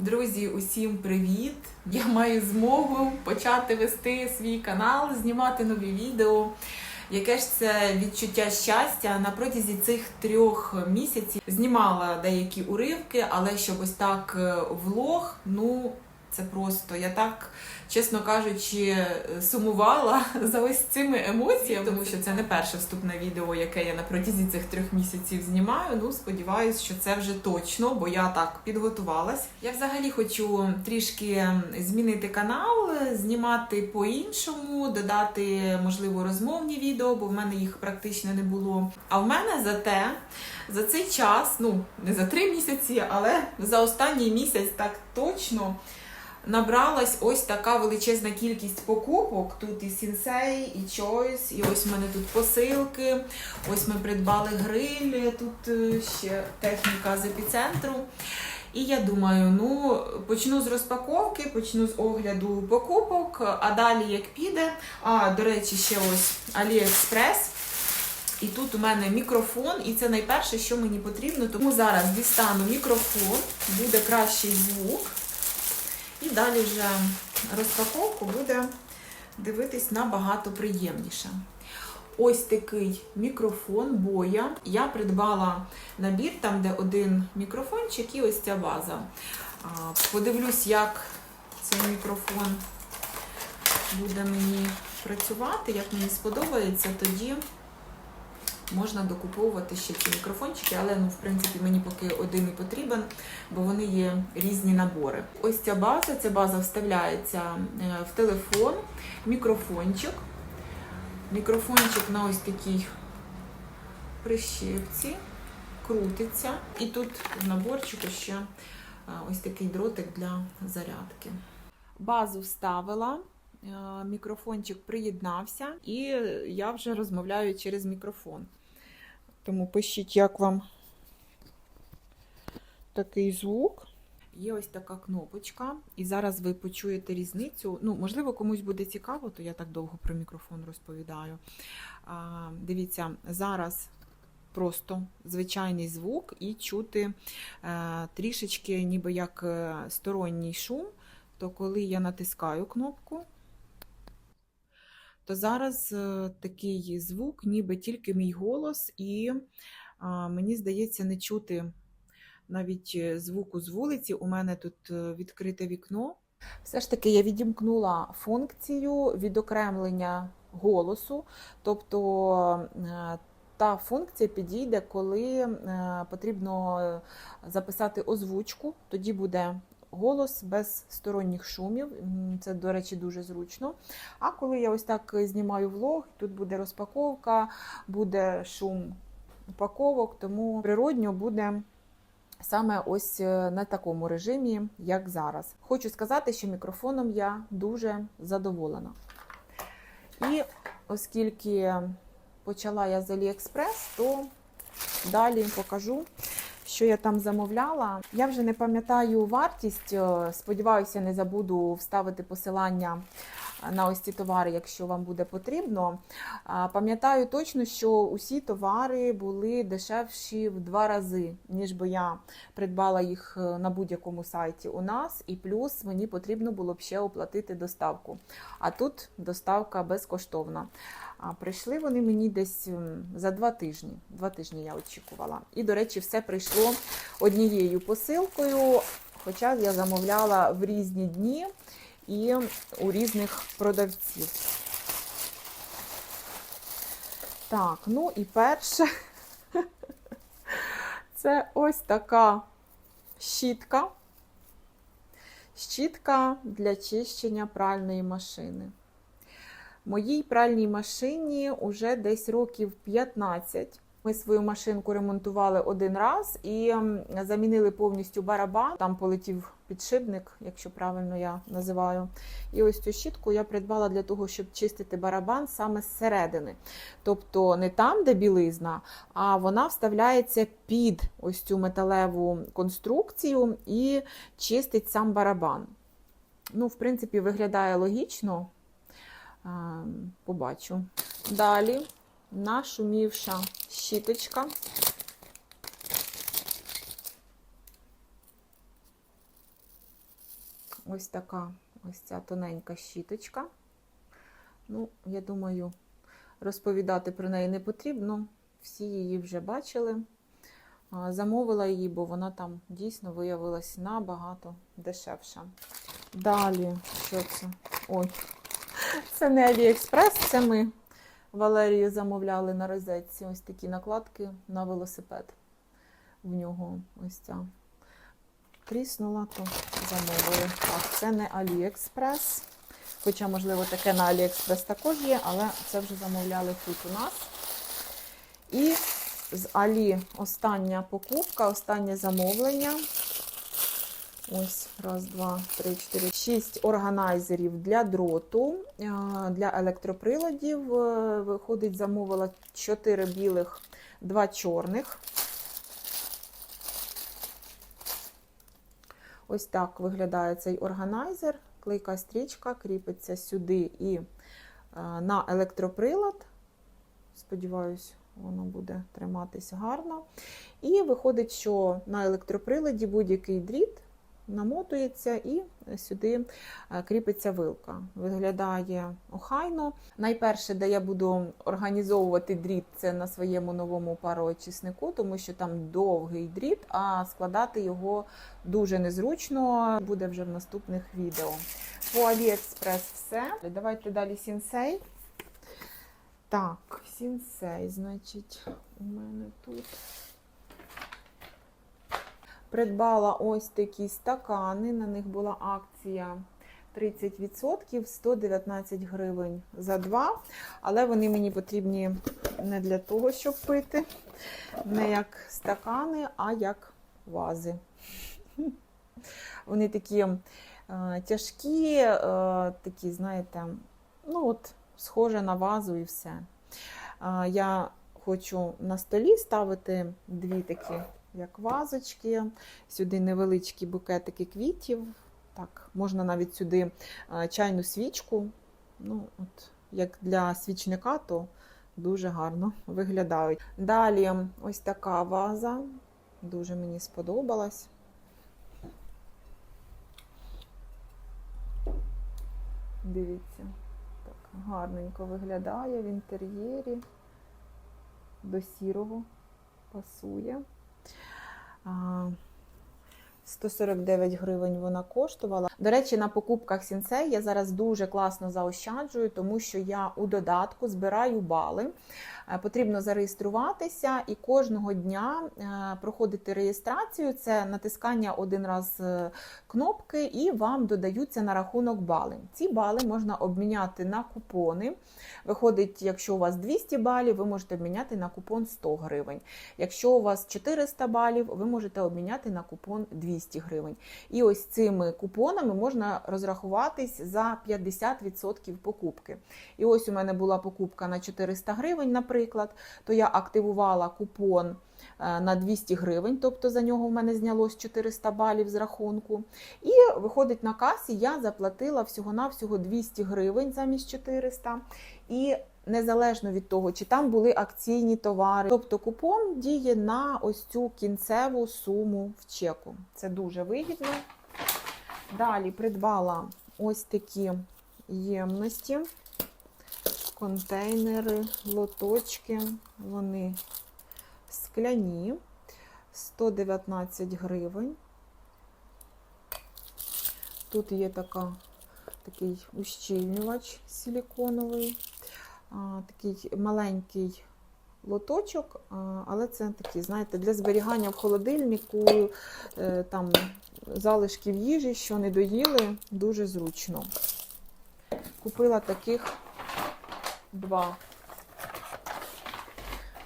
Друзі, усім привіт! Я маю змогу почати вести свій канал, знімати нові відео. Яке ж це відчуття щастя на протязі цих трьох місяців знімала деякі уривки, але щоб ось так е, влог, ну це просто я так, чесно кажучи, сумувала за ось цими емоціями, тому що це не перше вступне відео, яке я на протязі цих трьох місяців знімаю. Ну, сподіваюсь, що це вже точно, бо я так підготувалась. Я взагалі хочу трішки змінити канал, знімати по-іншому, додати, можливо, розмовні відео, бо в мене їх практично не було. А в мене зате за цей час, ну не за три місяці, але за останній місяць так точно набралась ось така величезна кількість покупок. Тут і Сінсей, і Choice, і ось в мене тут посилки. Ось ми придбали гриль, тут е, ще техніка з епіцентру. І я думаю, ну почну з розпаковки, почну з огляду покупок, а далі як піде. А, до речі, ще ось AliExpress. І тут у мене мікрофон, і це найперше, що мені потрібно. Тому зараз дістану мікрофон, буде кращий звук. І далі вже розпаковку буде дивитись набагато приємніше. Ось такий мікрофон боя. Я придбала набір, там, де один мікрофончик і ось ця база. Подивлюсь, як цей мікрофон буде мені працювати, як мені сподобається, тоді можна докуповувати ще ці мікрофончики, але ну, в принципі мені поки один і потрібен, бо вони є різні набори. Ось ця база, ця база вставляється е, в телефон, мікрофончик. Мікрофончик на ось такій прищепці, крутиться. І тут в наборчику ще е, ось такий дротик для зарядки. Базу вставила. е, Мікрофончик приєднався, і я вже розмовляю через мікрофон. Тому пишіть, як вам такий звук. Є ось така кнопочка, і зараз ви почуєте різницю. Ну, можливо, комусь буде цікаво, то я так довго про мікрофон розповідаю. А, дивіться, зараз просто звичайний звук і чути е, трішечки, ніби як е, сторонній шум. То коли я натискаю кнопку, то зараз е, такий звук, ніби тільки мій голос, і мені здається, не чути навіть е, звуку з вулиці. У мене тут е, відкрите вікно. Все ж таки я відімкнула функцію відокремлення голосу, тобто е, та функція підійде, коли е, потрібно записати озвучку, тоді буде голос без сторонніх шумів. Це, до речі, дуже зручно. А коли я ось так знімаю влог, тут буде розпаковка, буде шум упаковок, тому природньо буде саме ось е, на такому режимі, як зараз. Хочу сказати, що мікрофоном я дуже задоволена. І оскільки почала я з AliExpress, то далі покажу, що я там замовляла. Я вже не пам'ятаю вартість. е, Сподіваюся, не забуду вставити посилання на ось ці товари, якщо вам буде потрібно. Пам'ятаю точно, що усі товари були дешевші в два рази, ніж би я придбала їх е, на будь-якому сайті у нас, і плюс мені потрібно було б ще оплатити доставку. А тут доставка безкоштовна. А прийшли вони мені десь за два тижні. Два тижні я очікувала. І, до речі, все прийшло однією посилкою, хоча я замовляла в різні дні і у різних продавців. Так, ну і перше, це ось така щітка. Щітка для чищення пральної машини. Моїй пральній машині вже десь років 15. Ми свою машинку ремонтували один раз і замінили повністю барабан. Там полетів підшипник, якщо правильно я називаю. І ось цю щітку я придбала для того, щоб чистити барабан саме зсередини. Тобто не там, де білизна, а вона вставляється під ось цю металеву конструкцію і чистить сам барабан. Ну, в принципі, виглядає логічно. А, Побачу. Далі нашумівша щіточка. ось така ось ця тоненька щіточка. Ну, я думаю, розповідати про неї не потрібно. Всі її вже бачили. Замовила її, бо вона там дійсно виявилась набагато дешевша. Далі, що це? Ой, це не Аліекспрес, це ми Валерії замовляли на розетці ось такі накладки на велосипед. В нього ось ця тріснула, то замовили. Так, це не Аліекспрес. Хоча, можливо, таке на Аліекспрес також є, але це вже замовляли тут у нас. І з Алі остання покупка, останнє замовлення. Ось, раз, два, три, чотири, шість органайзерів для дроту, для електроприладів. Е, Виходить, замовила 4 білих, 2 чорних. Ось так виглядає цей органайзер. Клейка стрічка кріпиться сюди і е, на електроприлад. Сподіваюсь, воно буде триматись гарно. І виходить, що на електроприладі будь-який дріт намотується і сюди е, кріпиться вилка. Виглядає охайно. Найперше, де я буду організовувати дріт, це на своєму новому пароочиснику, тому що там довгий дріт, а складати його дуже незручно. Буде вже в наступних відео. По AliExpress все. Давайте далі сінсей. Так, сінсей, значить, у мене тут. Придбала ось такі стакани, на них була акція 30%, 119 гривень за два. Але вони мені потрібні не для того, щоб пити, не як стакани, а як вази. Вони такі е, тяжкі, е, такі, знаєте, ну от, схоже на вазу і все. Е, я хочу на столі ставити дві такі як вазочки, сюди невеличкі букетики квітів. Так, Можна навіть сюди е, чайну свічку. Ну, от, Як для свічника, то дуже гарно виглядають. Далі ось така ваза, дуже мені сподобалась. Дивіться, так гарненько виглядає в інтер'єрі, до сірого пасує. А, 149 гривень вона коштувала. До речі, на покупках Сінсей я зараз дуже класно заощаджую, тому що я у додатку збираю бали. Е, Потрібно зареєструватися і кожного дня е, проходити реєстрацію. Це натискання один раз е, кнопки, і вам додаються на рахунок бали. Ці бали можна обміняти на купони. Виходить, якщо у вас 200 балів, ви можете обміняти на купон 100 гривень. Якщо у вас 400 балів, ви можете обміняти на купон 200 гривень. І ось цими купонами можна розрахуватись за 50% покупки. І ось у мене була покупка на 400 гривень, наприклад, то я активувала купон е, на 200 гривень, тобто за нього в мене знялось 400 балів з рахунку. І виходить на касі, я заплатила всього-навсього 200 гривень замість 400. І незалежно від того, чи там були акційні товари, тобто купон діє на ось цю кінцеву суму в чеку. Це дуже вигідно. Далі придбала ось такі ємності, контейнери, лоточки. Вони скляні, 119 гривень. Тут є така, такий ущільнювач силіконовий, такий маленький лоточок, але це такий, знаєте, для зберігання в холодильнику, е, там залишків їжі, що не доїли, дуже зручно. Купила таких два.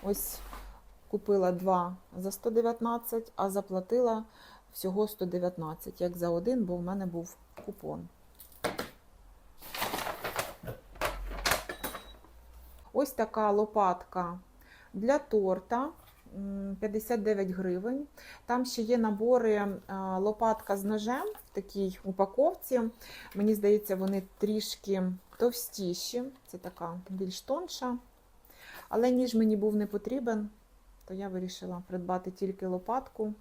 Ось купила два за 119, а заплатила всього 119, як за один, бо в мене був купон. Ось така лопатка для торта. 59 гривень. Там ще є набори лопатка з ножем в такій упаковці. Мені здається, вони трішки товстіші. Це така більш тонша. Але ніж мені був не потрібен, то я вирішила придбати тільки лопатку.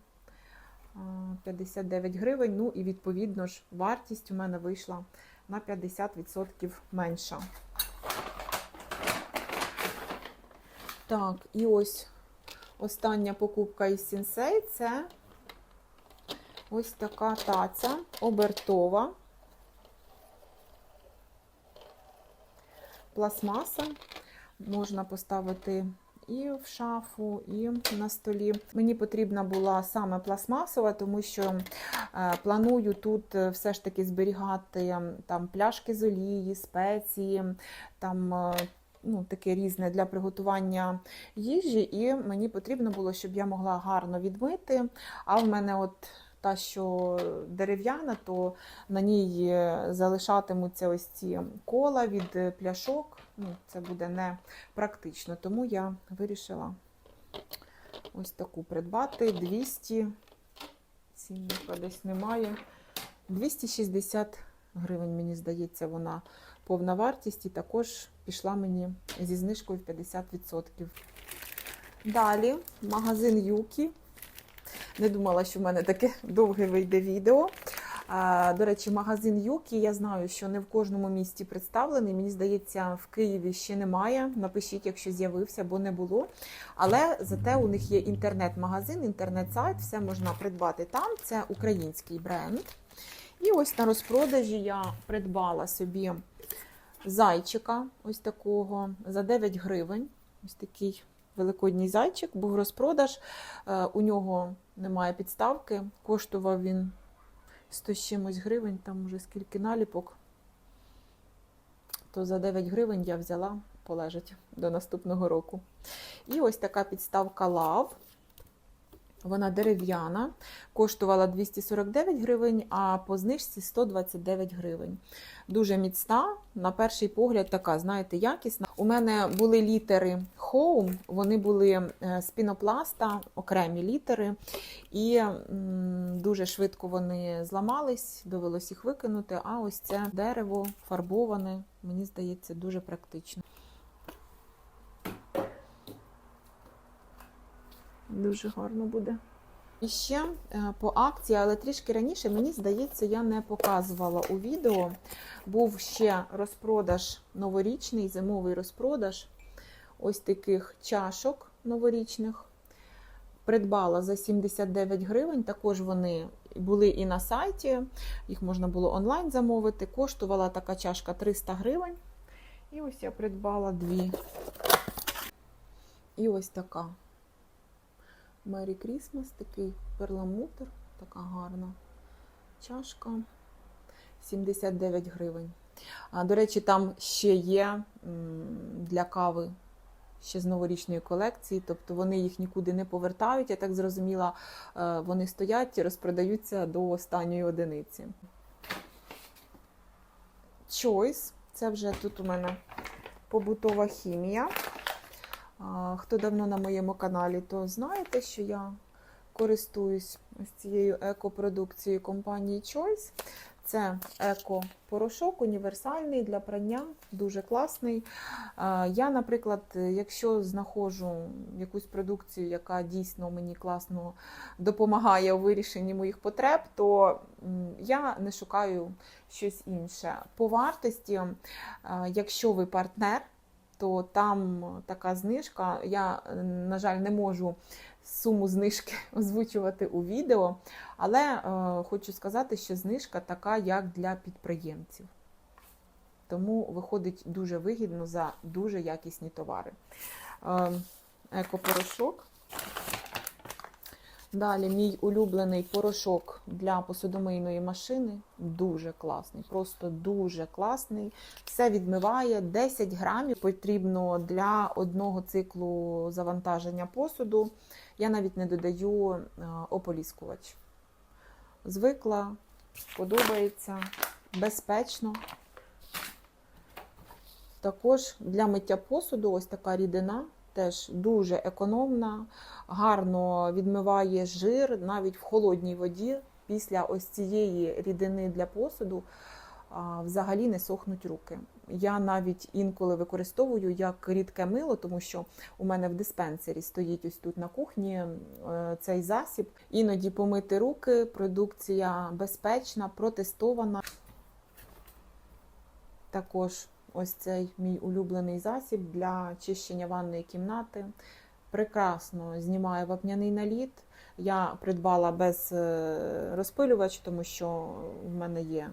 59 гривень. Ну і відповідно ж вартість у мене вийшла на 50% менша. Так, і ось остання покупка із Сінсей це ось така таця обертова. Пластмаса. Можна поставити і в шафу, і на столі. Мені потрібна була саме пластмасова, тому що е, планую тут е, все ж таки зберігати там пляшки з олії, спеції, там е, ну, таке різне для приготування їжі, і мені потрібно було, щоб я могла гарно відмити. А в мене от та, що дерев'яна, то на ній е, залишатимуться ось ці кола від е, пляшок. Ну, це буде не практично, тому я вирішила ось таку придбати 200, цінника десь немає. 260 гривень, мені здається, вона повна вартість і також пішла мені зі знижкою в 50%. Далі магазин Юкі. Не думала, що в мене таке довге вийде відео. До речі, магазин Юкі, я знаю, що не в кожному місті представлений. Мені здається, в Києві ще немає. Напишіть, якщо з'явився, бо не було. Але зате у них є інтернет-магазин, інтернет-сайт, все можна придбати там. Це український бренд. І ось на розпродажі я придбала собі зайчика, ось такого, за 9 гривень. Ось такий великодній зайчик, був розпродаж. Е, У нього немає підставки. Коштував він 100 з чимось гривень, там уже скільки наліпок. То за 9 гривень я взяла, полежить до наступного року. І ось така підставка лав. Вона дерев'яна, коштувала 249 гривень, а по знижці 129 гривень. Дуже міцна, на перший погляд, така, знаєте, якісна. У мене були літери Home, вони були е, з пінопласта, окремі літери, і дуже швидко вони зламались, довелось їх викинути. А ось це дерево фарбоване, мені здається, дуже практично. Дуже гарно буде. І ще е, по акції, але трішки раніше, мені здається, я не показувала у відео. Був ще розпродаж новорічний, зимовий розпродаж ось таких чашок новорічних. Придбала за 79 гривень. Також вони були і на сайті, їх можна було онлайн замовити. Коштувала така чашка 300 гривень. І ось я придбала дві. І ось така. Мері Крісмас, такий перламутр, така гарна чашка. 79 гривень. А, До речі, там ще є для кави ще з новорічної колекції, тобто вони їх нікуди не повертають, я так зрозуміла, е, вони стоять і розпродаються до останньої одиниці. Choice, це вже тут у мене побутова хімія. Хто давно на моєму каналі, то знаєте, що я користуюсь ось цією екопродукцією компанії Choice. Це еко-порошок універсальний для прання, дуже класний. Я, наприклад, якщо знаходжу якусь продукцію, яка дійсно мені класно допомагає у вирішенні моїх потреб, то я не шукаю щось інше. По вартості, якщо ви партнер, то там така знижка. Я, на жаль, не можу суму знижки озвучувати у відео, але е, хочу сказати, що знижка така, як для підприємців. Тому виходить дуже вигідно за дуже якісні товари. Е, екопорошок. Далі мій улюблений порошок для посудомийної машини. Дуже класний, просто дуже класний. Все відмиває 10 грамів. Потрібно для одного циклу завантаження посуду. Я навіть не додаю е, ополіскувач. Звикла, подобається, безпечно. Також для миття посуду ось така рідина. Теж дуже економна, гарно відмиває жир навіть в холодній воді. Після ось цієї рідини для посуду взагалі не сохнуть руки. Я навіть інколи використовую як рідке мило, тому що у мене в диспенсері стоїть ось тут на кухні е, цей засіб. Іноді помити руки, продукція безпечна, протестована. Також ось цей мій улюблений засіб для чищення ванної кімнати. Прекрасно знімає вапняний наліт. Я придбала без е, розпилювач, тому що в мене є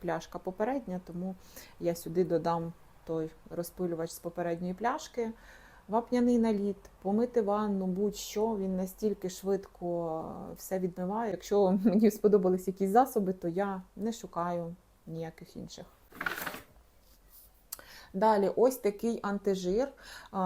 пляшка попередня, тому я сюди додам той розпилювач з попередньої пляшки. Вапняний наліт, помити ванну, будь-що, він настільки швидко все відмиває. Якщо мені сподобались якісь засоби, то я не шукаю ніяких інших. Далі, ось такий антижир.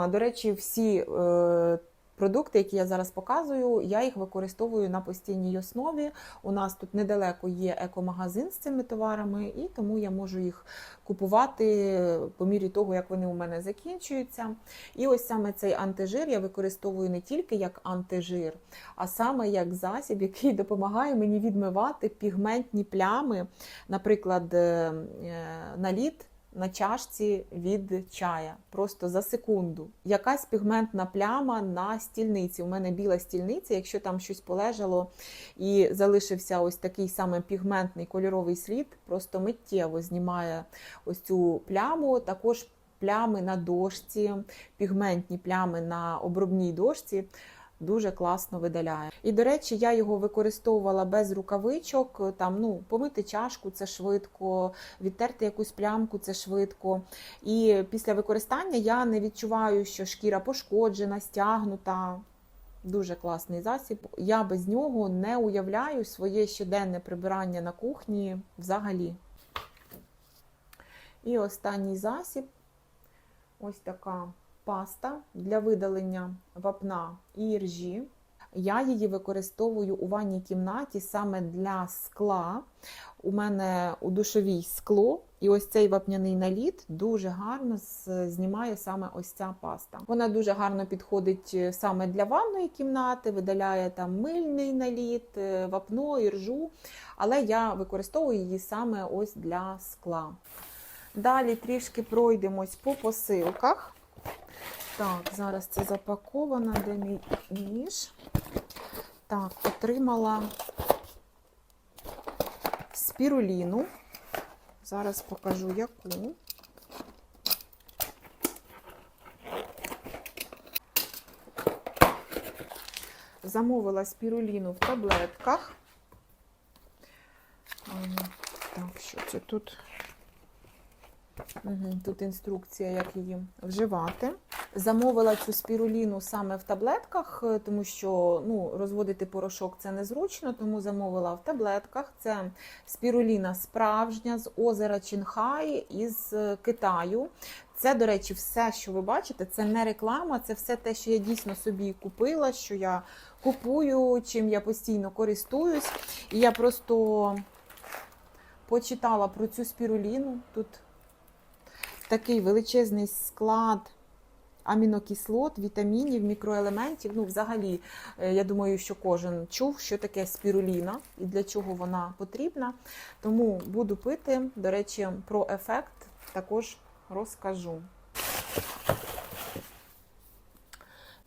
До речі, всі е, продукти, які я зараз показую, я їх використовую на постійній основі. У нас тут недалеко є екомагазин з цими товарами, і тому я можу їх купувати по мірі того, як вони у мене закінчуються. І ось саме цей антижир я використовую не тільки як антижир, а саме як засіб, який допомагає мені відмивати пігментні плями, наприклад, е, е, наліт на чашці від чая. Просто за секунду. Якась пігментна пляма на стільниці. У мене біла стільниця, якщо там щось полежало і залишився ось такий саме пігментний кольоровий слід, просто миттєво знімає ось цю пляму. Також плями на дошці, пігментні плями на обробній дошці. Дуже класно видаляє. І, до речі, я його використовувала без рукавичок. Там, ну, помити чашку це швидко, відтерти якусь плямку це швидко. І після використання я не відчуваю, що шкіра пошкоджена, стягнута. Дуже класний засіб. Я без нього не уявляю своє щоденне прибирання на кухні взагалі. І останній засіб ось така паста для видалення вапна і іржі. Я її використовую у ванній кімнаті саме для скла. У мене у душовій скло, і ось цей вапняний наліт дуже гарно знімає саме ось ця паста. Вона дуже гарно підходить саме для ванної кімнати, видаляє там мильний наліт, вапно, іржу, але я використовую її саме ось для скла. Далі трішки пройдемось по посилках. Так, зараз це запаковано, де мій ніж. Так, отримала спіруліну. Зараз покажу яку. Замовила спіруліну в таблетках. Так, що це тут? Угу, Тут інструкція, як її вживати. Замовила цю спіруліну саме в таблетках, тому що ну, розводити порошок це незручно, тому замовила в таблетках. Це спіруліна справжня з озера Чінхай із Китаю. Це, до речі, все, що ви бачите, це не реклама, це все те, що я дійсно собі купила, що я купую, чим я постійно користуюсь. І я просто почитала про цю спіруліну. Тут такий величезний склад амінокислот, вітамінів, мікроелементів. Ну, взагалі, я думаю, що кожен чув, що таке спіруліна і для чого вона потрібна. Тому буду пити. До речі, про ефект також розкажу.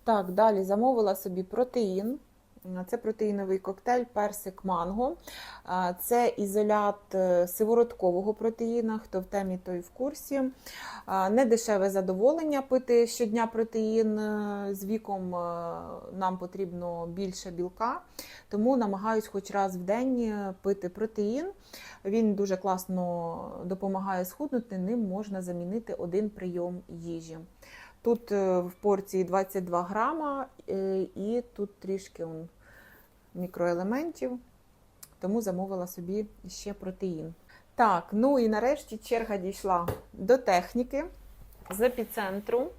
Так, далі замовила собі протеїн. Це протеїновий коктейль персик манго. Це ізолят е, сивороткового протеїна, хто в темі, той в курсі. Не дешеве задоволення пити щодня протеїн. Е, з віком е, нам потрібно більше білка, тому намагаюсь хоч раз в день пити протеїн. Він дуже класно допомагає схуднути, ним можна замінити один прийом їжі. Тут в порції 22 грама, і тут трішки мікроелементів, тому замовила собі ще протеїн. Так, ну і нарешті черга дійшла до техніки з епіцентру.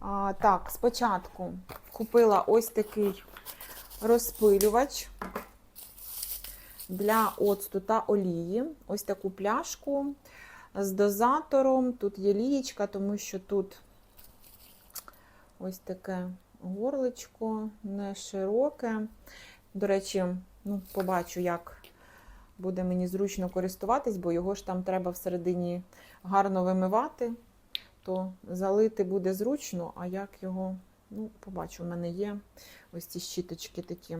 А, Так, спочатку купила ось такий розпилювач для оцту та олії. Ось таку пляшку з дозатором. Тут є лієчка, тому що тут ось таке горличко не широке. До речі, ну, побачу, як буде мені зручно користуватись, бо його ж там треба всередині гарно вимивати, то залити буде зручно, а як його, ну, побачу, в мене є ось ці щіточки такі.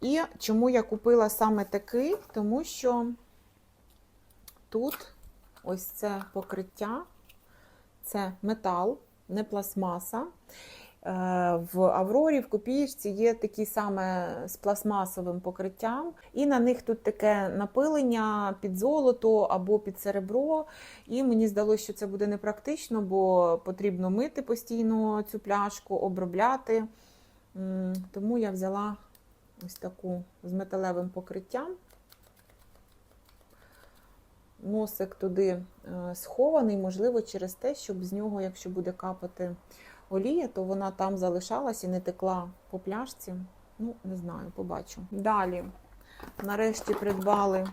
І чому я купила саме такий? Тому що тут ось це покриття, це метал, не пластмаса. Е, В Аврорі, в копієчці є такі саме з пластмасовим покриттям, і на них тут таке напилення під золото або під серебро. І мені здалося, що це буде непрактично, бо потрібно мити постійно цю пляшку, обробляти. Тому я взяла ось таку з металевим покриттям. Носик туди е, схований, можливо, через те, щоб з нього, якщо буде капати олія, то вона там залишалась і не текла по пляшці. Ну, не знаю, побачу. Далі, нарешті, придбали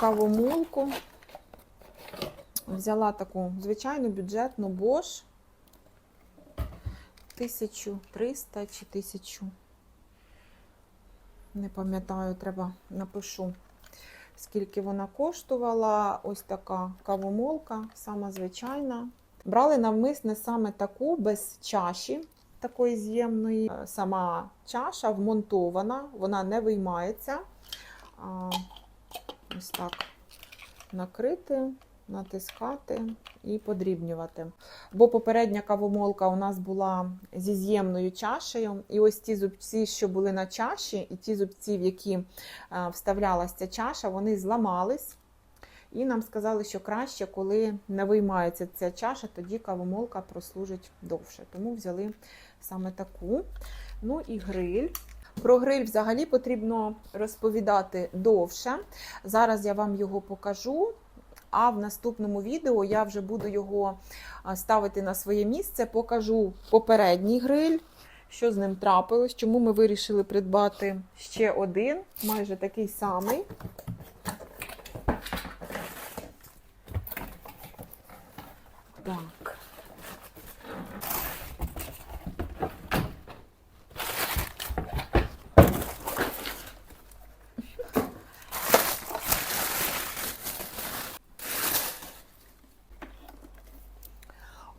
кавомолку. Взяла таку звичайну бюджетну Bosch 1300 чи 1000. Не пам'ятаю, треба напишу, скільки вона коштувала. Ось така кавомолка, сама звичайна. Брали навмисне саме таку без чаші, такої з'ємної. Е, Сама чаша вмонтована, вона не виймається. Ось так накрити, натискати і подрібнювати. Бо попередня кавомолка у нас була зі з'ємною чашею, і ось ті зубці, що були на чаші, і ті зубці, в які е, вставлялася ця чаша, вони зламались. І нам сказали, що краще, коли не виймається ця чаша, тоді кавомолка прослужить довше. Тому взяли саме таку. Ну і гриль. Про гриль взагалі потрібно розповідати довше. Зараз я вам його покажу. А в наступному відео я вже буду його ставити на своє місце. Покажу попередній гриль, що з ним трапилось, чому ми вирішили придбати ще один, майже такий самий. Так.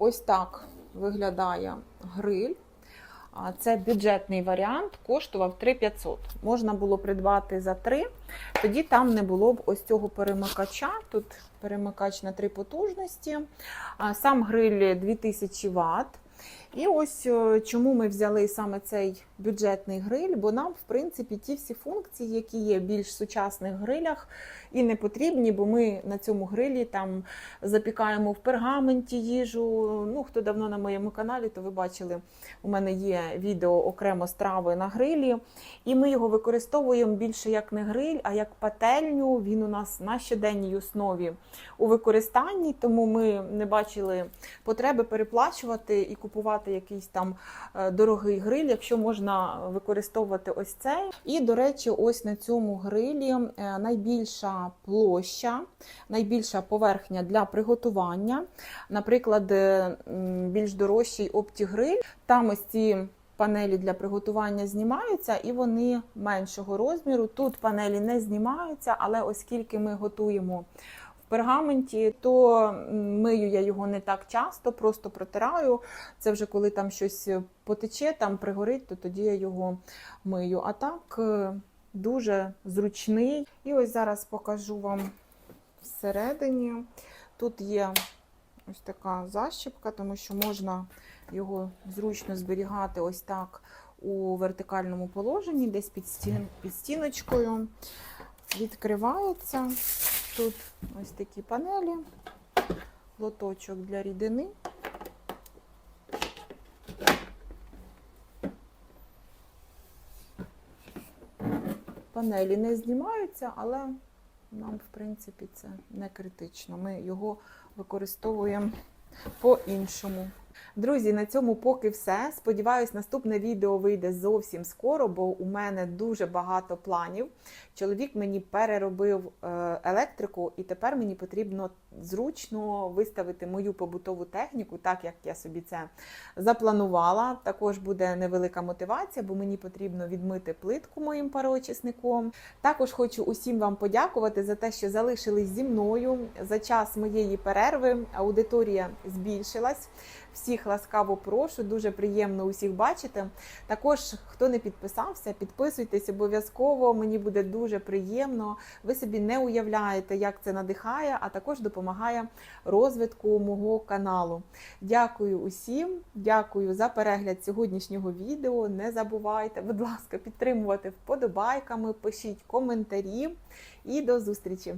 Ось так виглядає гриль. Це бюджетний варіант, коштував 3500. Можна було придбати за 3, тоді там не було б ось цього перемикача. Тут перемикач на 3 потужності. Сам гриль 2000 Вт. І ось е, чому ми взяли саме цей бюджетний гриль, бо нам, в принципі, ті всі функції, які є в більш сучасних грилях, і не потрібні, бо ми на цьому грилі там запікаємо в пергаменті їжу. Ну, хто давно на моєму каналі, то ви бачили, у мене є відео окремо страви на грилі, і ми його використовуємо більше як не гриль, а як пательню. Він у нас на щоденній основі у використанні, тому ми не бачили потреби переплачувати і купувати якийсь там е, дорогий гриль, якщо можна використовувати ось цей. І, до речі, ось на цьому грилі е, найбільша площа, найбільша поверхня для приготування. Наприклад, е, більш дорожчий оптігриль, там ось ці. Панелі для приготування знімаються і вони меншого розміру. Тут панелі не знімаються, але оскільки ми готуємо пергаменті, то мию я його не так часто, просто протираю. Це вже коли там щось потече, там пригорить, то тоді я його мию. А так е, дуже зручний. І ось зараз покажу вам всередині. Тут є ось така защіпка, тому що можна його зручно зберігати ось так у вертикальному положенні, десь під, стін, під стіночкою. Відкривається. Тут ось такі панелі, лоточок для рідини. Панелі не знімаються, але нам, в принципі, це не критично. Ми його використовуємо по-іншому. Друзі, на цьому поки все. Сподіваюсь, наступне відео вийде зовсім скоро, бо у мене дуже багато планів. Чоловік мені переробив е, електрику, і тепер мені потрібно зручно виставити мою побутову техніку, так як я собі це запланувала. Також буде невелика мотивація, бо мені потрібно відмити плитку моїм пароочисником. Також хочу усім вам подякувати за те, що залишились зі мною за час моєї перерви. Аудиторія збільшилась. Всіх ласкаво прошу, дуже приємно усіх бачити. Також, хто не підписався, підписуйтесь обов'язково. Мені буде дуже приємно. Ви собі не уявляєте, як це надихає, а також допомагає розвитку мого каналу. Дякую усім, дякую за перегляд сьогоднішнього відео. Не забувайте, будь ласка, підтримувати вподобайками, пишіть коментарі і до зустрічі!